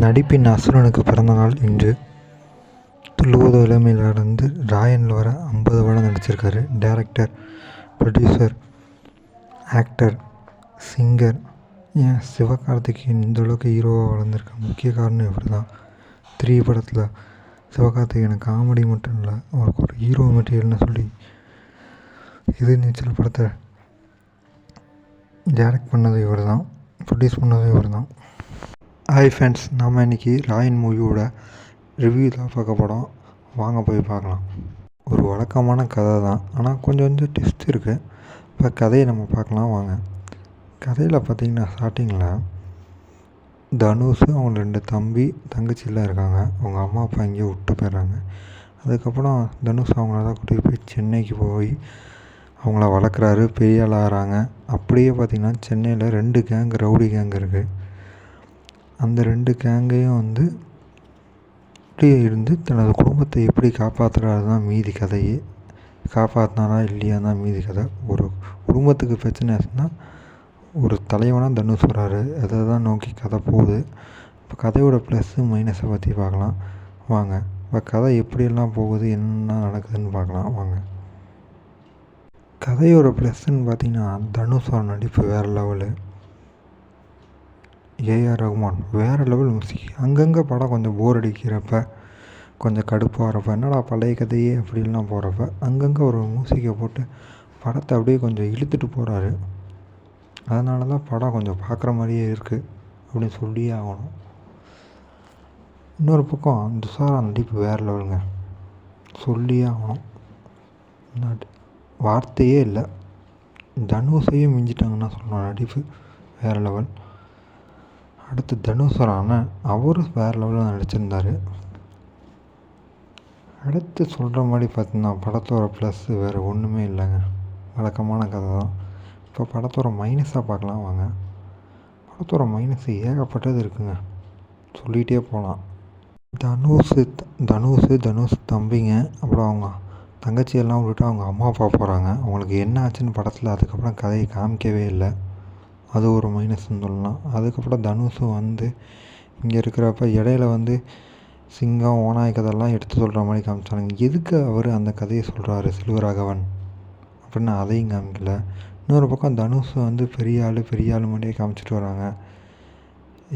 நடிப்பின் அசுரனுக்கு பிறந்தநாள் இன்று துள்ளுவதோ இளமையிலிருந்து ராயனில் வர ஐம்பது படம் நடிச்சிருக்காரு. Director producer actor singer. ஏன்? சிவகார்த்திகேயன் இந்தளவுக்கு ஹீரோவாக வளர்ந்துருக்க முக்கிய காரணம் இவர் தான் த்ரீ படத்தில் சிவகார்த்திகேயன் காமெடி மட்டும் இல்லை அவருக்கு ஒரு ஹீரோ மெட்டீரியல்னு சொல்லி எதிர்நீச்சல் படத்தை டேரக்ட் பண்ணது இவர் தான் ப்ரொடியூஸ் பண்ணது இவர் தான் ஹாய் ஃப்ரெண்ட்ஸ் நம்ம இன்றைக்கி ராயன் மூவியோட ரிவ்யூ தான் பார்க்க போகிறோம் வாங்க போய் பார்க்கலாம். ஒரு வழக்கமான கதை தான். ஆனால் கொஞ்சம் கொஞ்சம் டிஸ்ட் இருக்குது இப்போ கதையை நம்ம பார்க்கலாம் வாங்க. கதையில் பார்த்திங்கன்னா ஸ்டார்டிங்கில் தனுஷ் அவங்க ரெண்டு தம்பி தங்கச்சிலாம் இருக்காங்க. அவங்க அம்மா அப்பா எங்கேயோ விட்டு போயிடுறாங்க. அதுக்கப்புறம் தனுஷ் அவங்கள தான் கூட்டிகிட்டு போய் சென்னைக்கு போய் அவங்கள வளர்க்குறாரு பெரிய ஆளாகிறாங்க அப்படியே பார்த்திங்கன்னா சென்னையில் ரெண்டு கேங் ரவுடி கேங் இருக்குது அந்த ரெண்டு கேங்கையும் வந்து அப்படியே இருந்து தனது குடும்பத்தை எப்படி காப்பாற்றுறாரு தான் மீதி கதையே. காப்பாற்றினாரா இல்லையா தான் மீதி கதை. ஒரு குடும்பத்துக்கு பிரச்சனை ஆச்சுன்னா ஒரு தலைவனாக தனுஷ் வராரு அதை தான் நோக்கி கதை போகுது. இப்போ கதையோட ப்ளஸ்ஸு மைனஸை பற்றி பார்க்கலாம். வாங்க. இப்போ கதை எப்படியெல்லாம் போகுது என்ன நடக்குதுன்னு பார்க்கலாம். வாங்க. கதையோட ப்ளஸ்ஸுன்னு பார்த்தீங்கன்னா தனுஷோட நடிப்பு வேறு லெவலு ஏஆர் ரகுமான் வேறு லெவல் மியூசிக் அங்கங்கே படம் கொஞ்சம் போர் அடிக்கிறப்ப கொஞ்சம் கடுப்பாகிறப்ப என்னடா பழைய கதையே அப்படின்லாம் போகிறப்ப அங்கங்கே ஒரு மியூசிக்கை போட்டு படத்தை அப்படியே கொஞ்சம் இழுத்துட்டு போகிறாரு அதனால தான் படம் கொஞ்சம் பார்க்குற மாதிரியே இருக்குது அப்படின்னு சொல்லியே ஆகணும். இன்னொரு பக்கம் துஷாரா நடிப்பு வேறு லெவலுங்க சொல்லியே ஆகணும். வார்த்தையே இல்லை. தனுஷையும் மிஞ்சிட்டாங்கன்னா சொல்லணும் நடிப்பு வேறு லெவல் அடுத்து தனுஷோட அண்ணன் அவரும் வேறு லெவலில் நடிச்சிருந்தார். அடுத்து சொல்கிற மாதிரி பார்த்தீங்கன்னா படத்தோட ப்ளஸ்ஸு வேறு ஒன்றுமே இல்லைங்க. வழக்கமான கதை தான் இப்போ படத்தோட மைனஸாக பார்க்கலாம் வாங்க. படத்தோட மைனஸ் ஏகப்பட்டது இருக்குங்க. சொல்லிகிட்டே போகலாம் தனுஷ் தனுஷ் தனுஷ் தம்பிங்க. அப்புறம் அவங்க தங்கச்சி எல்லாம் விட்டுட்டு அவங்க அம்மா அப்பா போகிறாங்க அவங்களுக்கு என்ன ஆச்சுன்னு படத்தில் அதுக்கப்புறம் கதையை காமிக்கவே இல்லை. அது ஒரு மைனஸ்ன்னு சொல்லலாம். அதுக்கப்புறம் தனுஷும் வந்து இங்கே இருக்கிறப்ப இடையில வந்து சிங்கம் ஓநாய் கதையெல்லாம் எடுத்து சொல்கிற மாதிரி காமிச்சானுங்க. எதுக்கு அவர் அந்த கதையை சொல்கிறாரு செல்வராகவன் அப்படின்னு அதையும் காமிக்கல. இன்னொரு பக்கம் தனுஷ் வந்து பெரிய ஆள் பெரிய ஆள் மாதிரியே காமிச்சிட்டு வராங்க.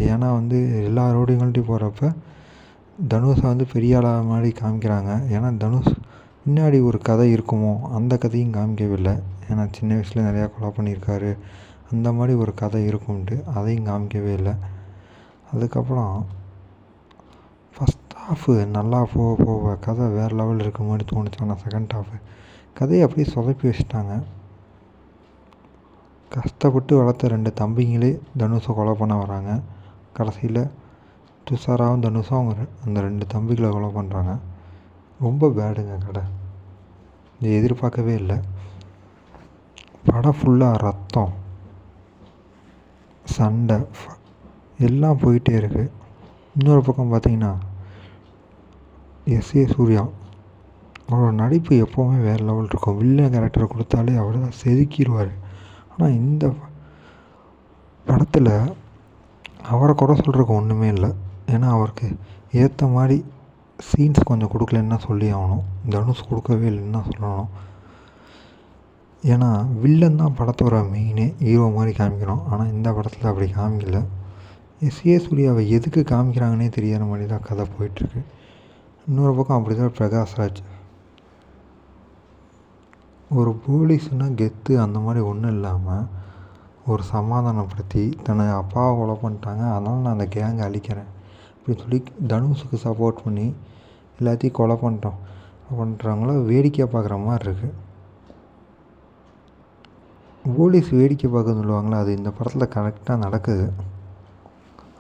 ஏன்னா வந்து எல்லா ரோடுங்கள்ட்டையும் போகிறப்ப தனுஷை வந்து பெரிய ஆளாக மாதிரி காமிக்கிறாங்க. ஏன்னா தனுஷ் பின்னாடி ஒரு கதை இருக்குமோ அந்த கதையும் காமிக்கவில்லை ஏன்னா சின்ன வயசில் நிறையா கொலை பண்ணியிருக்காரு. அந்த மாதிரி ஒரு கதை இருக்கும்ன்ட்டு அதையும் காமிக்கவே இல்லை. அதுக்கப்புறம் ஃபஸ்ட் ஹாஃபு நல்லா போக போக கதை வேறு லெவலில் இருக்க மாதிரி தோணுச்சு. ஆனால் செகண்ட் ஹாஃபு கதையை அப்படியே சொதப்பி வச்சுட்டாங்க. கஷ்டப்பட்டு வளர்த்த ரெண்டு தம்பிங்களே தனுஷை கொலை பண்ண வராங்க. கடைசியில் துஷாராவும் தனுஷும் அவங்க அந்த ரெண்டு தம்பிகளை கொலை பண்ணுறாங்க ரொம்ப பேடுங்க கடை இது எதிர்பார்க்கவே இல்லை. படம் ஃபுல்லாக ரத்தம். சண்டை எல்லாம் போயிட்டே இருக்குது இன்னொரு பக்கம் பார்த்தீங்கன்னா எஸ் ஏ சூர்யா அவரோட நடிப்பு எப்போவுமே வேறு லெவல் இருக்கும். வில்லன் கேரக்டரை கொடுத்தாலே அவர் தான் செதுக்கிடுவார். ஆனால் இந்த படத்தில் அவரை குறை சொல்கிறதுக்கு ஒன்றுமே இல்லை. ஏன்னா அவருக்கு ஏற்ற மாதிரி சீன்ஸ் கொஞ்சம் கொடுக்கலன்னா சொல்லி ஆகணும். தனுஷ் கொடுக்கவே இல்லைன்னு தான் சொல்லணும். ஏன்னா வில்லன் தான் படத்தோட மெயினே ஹீரோ மாதிரி காமிக்கிறோம். ஆனால் இந்த படத்தில் அப்படி காமிக்கல. சிஏ சூர்யாவை எதுக்கு காமிக்கிறாங்கன்னே தெரியாத மாதிரி தான் கதை போயிட்டுருக்கு. இன்னொரு பக்கம் அப்படி தான் பிரகாஷ்ராஜ் ஒரு போலீஸ்னால் கெத்து அந்த மாதிரி ஒன்றும் இல்லாமல் ஒரு சமாதானப்படுத்தி தன்னை அப்பாவை கொலை பண்ணிட்டாங்க. அதனால் நான் அந்த கேங்கை அழிக்கிறேன். அப்படின்னு சொல்லி தனுஷுக்கு சப்போர்ட் பண்ணி எல்லாத்தையும் கொலை பண்ணிட்டோம். பண்ணுறவங்கள வேடிக்கை பார்க்குற மாதிரி இருக்குது போலீஸ் வேடிக்கை பார்க்க சொல்லுவாங்களே அது இந்த படத்தில் கரெக்டாக நடக்குது.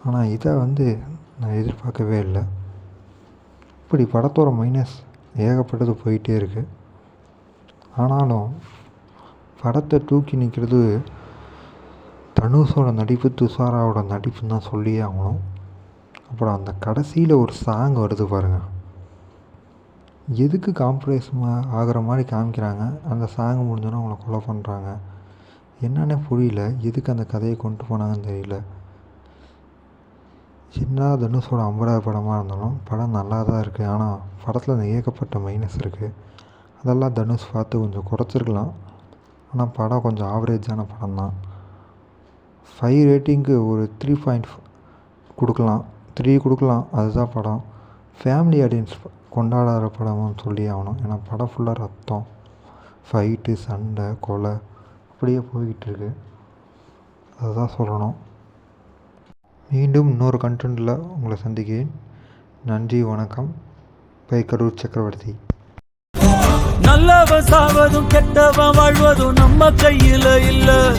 ஆனால் இதை வந்து நான் எதிர்பார்க்கவே இல்லை. இப்படி படத்தோட மைனஸ் ஏகப்பட்டது போயிட்டே இருக்குது ஆனாலும் படத்தை தூக்கி நிற்கிறது தனுஷோட நடிப்பு துஷாராவோட நடிப்புன்னு தான் சொல்லியே ஆகணும். அப்புறம் அந்த கடைசியில் ஒரு சாங் வருது பாருங்கள் எதுக்கு காம்ப்ரமைஸ் ஆகிற மாதிரி காமிக்கிறாங்க? அந்த சாங் முடிஞ்சோன்னா அவங்கள கொலை பண்ணுறாங்க என்னன்னே புரியல. எதுக்கு அந்த கதையை கொண்டு போனாங்கன்னு தெரியல. சின்ன தனுஷோட ஐம்பதாவது படமாக இருந்தாலும் படம் நல்லா தான் இருக்குது ஆனால் படத்தில் ஏகப்பட்ட மைனஸ் இருக்குது அதெல்லாம் தனுஷ் பார்த்து கொஞ்சம் குறைச்சிருக்கலாம். ஆனால் படம் கொஞ்சம் ஆவரேஜான படம் தான் ஃபைவ் ரேட்டிங்க்கு ஒரு த்ரீ பாயிண்ட் கொடுக்கலாம். த்ரீ கொடுக்கலாம். அதுதான் படம். ஃபேமிலி ஆடியன்ஸ் கொண்டாடுற படமும் சொல்லி ஆகணும். ஏன்னா படம் ஃபுல்லாக ரத்தம். ஃபைட்டு சண்டை கொலை. அப்படியே போய்கிட்டு இருக்கு அதுதான் சொல்லணும். மீண்டும் இன்னொரு கண்டென்ட்டில் உங்களை சந்திக்கிறேன். நன்றி வணக்கம். பை கரூர் சக்கரவர்த்தி. நல்லவன் சாவதும் கெட்டவன் வாழ்வதும் நம்ம கையில இல்ல.